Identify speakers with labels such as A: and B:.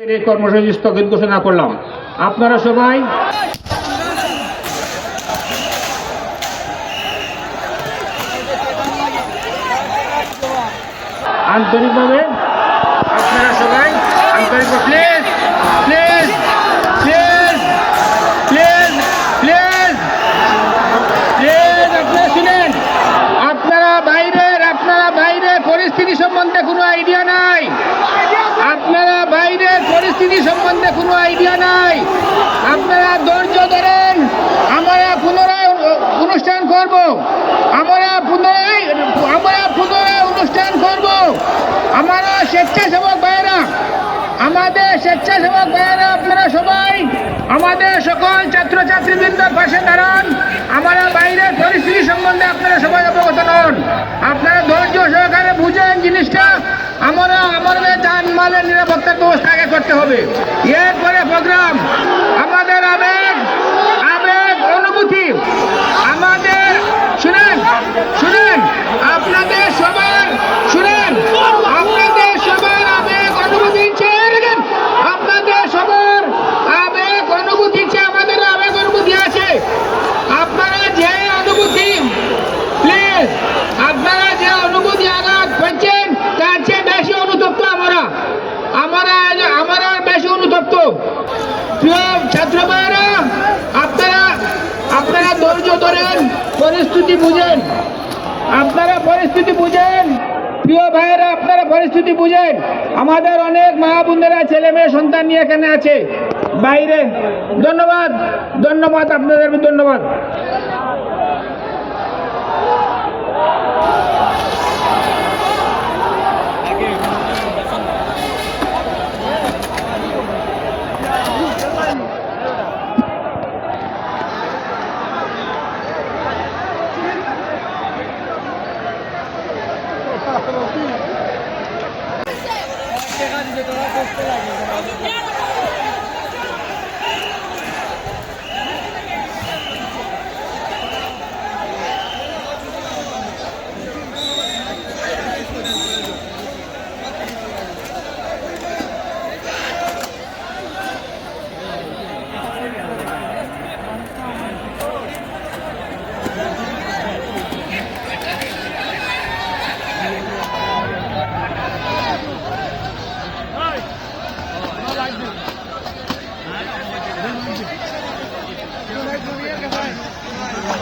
A: কর্মসূচি স্থগিত ঘোষণা করলাম। আপনারা সবাই আন্তরিকভাবে আপনারা সবাই আন্তরিক please please please please please please আপনারা শুনেন আপনারা বাইরের আপনারা বাইরের পরিস্থিতি সম্বন্ধে কোনো আইডিয়া নাই আপনারা বাইরের পরিস্থিতি সম্বন্ধে কোনো আইডিয়া নাই। আপনারা ধৈর্য ধরেন, আমরা পুনরায় অনুষ্ঠান করব। আমরা পুনরায় আমরা পুনরায় অনুষ্ঠান করব। আমরা স্বেচ্ছাসেবক ভাইয়েরা, আমাদের স্বেচ্ছাসেবক ভাইয়েরা, আপনারা সবাই, আমাদের সকল ছাত্রছাত্রীবৃন্দের পাশে দাঁড়ান। আমরা বাইরের পরিস্থিতি সম্বন্ধে আপনারা সবাই অবগত নন আপনারা ধৈর্য সহকারে বুঝেন জিনিসটা আমরা আমাদের নিরাপত্তা ব্যবস্থা আগে করতে হবে। এরপরে প্রোগ্রাম। ছাত্র ভাইয়েরা আপনারা আপনারা ধৈর্য ধরেন, পরিস্থিতি বুঝেন। আপনারা পরিস্থিতি বুঝেন। প্রিয় ভাইয়েরা, আপনারা পরিস্থিতি বুঝেন। আমাদের অনেক মা বোনেরা, ছেলে মেয়ে, সন্তান নিয়ে এখানে আছে। বাইরে। ধন্যবাদ। ধন্যবাদ আপনাদের, ধন্যবাদ।
B: টাকা দিতে তোরা করতে লাগে Thank you.